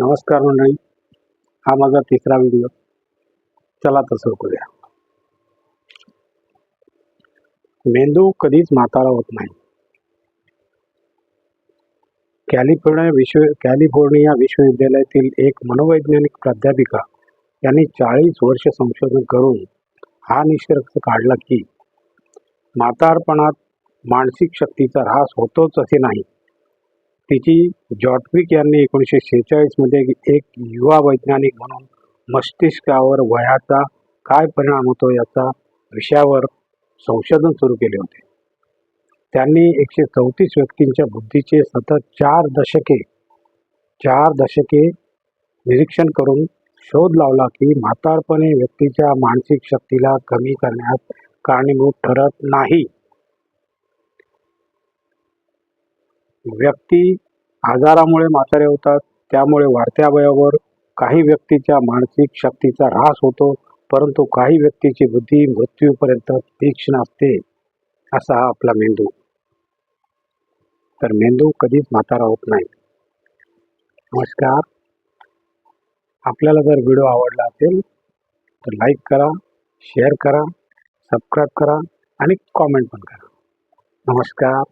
नमस्कार मंडळी. हा माझा तिसरा व्हिडिओ चला तर सुरू करूया. मेंदू कधीच म्हातारा होत नाही. कॅलिफोर्निया विश्व कॅलिफोर्निया विश्वविद्यालयातील एक मनोवैज्ञानिक प्राध्यापिका यांनी चाळीस वर्ष संशोधन करून हा निष्कर्ष काढला की म्हातारपणात मानसिक शक्तीचा ऱ्हास होतोच असे नाही. तिची जॉटविक यांनी एकोणीसशे शेहेचाळीसमध्ये एक युवा वैज्ञानिक म्हणून मस्तिष्कावर वयाचा काय परिणाम होतो याचा विषयावर संशोधन सुरू केले होते. त्यांनी एकशे चौतीस व्यक्तींच्या बुद्धीचे सतत चार दशके चार दशके निरीक्षण करून शोध लावला की म्हातारपणे व्यक्तीच्या मानसिक शक्तीला कमी करण्यास कारणीभूत ठरत नाही. व्यक्ती आजारामुळे म्हातारे होतात त्यामुळे वाढत्या वयावर काही व्यक्तीच्या मानसिक शक्तीचा ऱ्हास होतो परंतु काही व्यक्तीची बुद्धी मृत्यूपर्यंत तीक्ष्ण असते असा हा आपला मेंदू. तर मेंदू कधीच म्हातारा होत नाही. नमस्कार. आपल्याला जर व्हिडिओ आवडला असेल तर लाईक करा शेअर करा सबस्क्राईब करा आणि कॉमेंट पण करा. नमस्कार.